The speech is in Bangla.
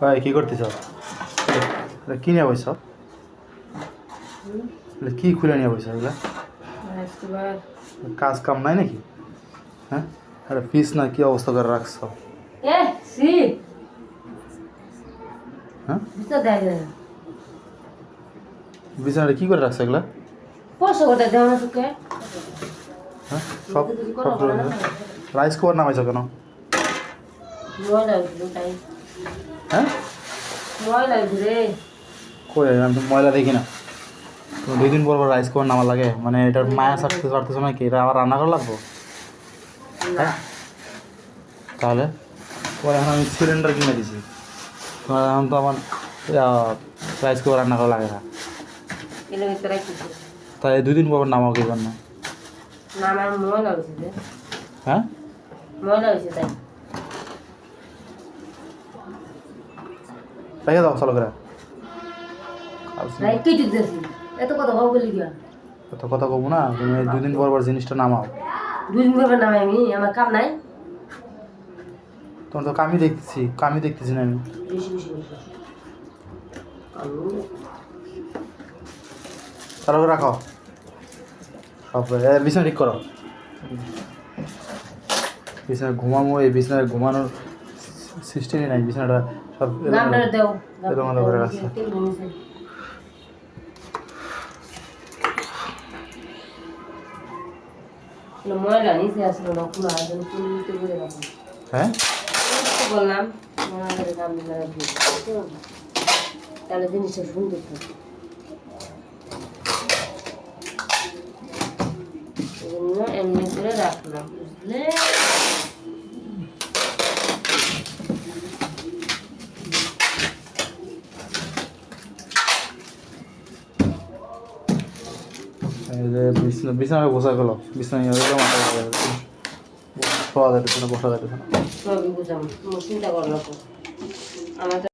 ভাই কি করতেছ? কি নিয়ে বইছ কি খুলে নিয়ে বইছ এগুলা? কাজ কাম নাই নাকি? হ্যাঁ? আরে পিস না কি অবস্থা করে রাখছ? হ্যাঁ? বিছানাটা কি করে রাখছ এগুলা? হ্যাঁ? রাইস কুকার নামাইছ কেন? হ্যাঁ কই আমি তো ময়লা দেখি না দুই দিন পর পর রাইস কুকার নামা লাগে। মানে এটার মায়া থাকতে পারতেছো নাকি এটা আবার রান্না করা লাগবো হ্যাঁ তাহলে তোমার এখন আমি সিলিন্ডার কিনে দিছি। তোমার এখন তো আমার রাইস কুকার রান্না করা লাগে না। তাই দুই দিন পর পর নামাও কি জন্য না হ্যাঁ ময়লা হয়েছে তাই রেখে দাও চলো করে। এত কথা ভাব বলি গিয়া তো কথা কবো না তুমি এই দুদিন পর পর জিনিসটা নামাও। দুই দিন ভাবে নামাই আমি আমার কাম নাই। তোমার তো কামই দেখতেছি কামই দেখতেছি না আমি। চালু করে রাখো। বিছানা ঠিক করো। বিছানায় ঘুমামো এই বিছানায় ঘুমানোর সিস্টেমই নাই বিছানাটা সব এলোমেলো করে রাখছে। হ্যাঁ? বললাম তাহলে জিনিসটা সুন্দর থাকে। এমনি করে রাখলাম বুঝলে? বিছানা বিছানা বসা গেল। বিছানা ইয়ে হয়ে মাথা শোয়া যাইতেছে না বসা যাইতেছে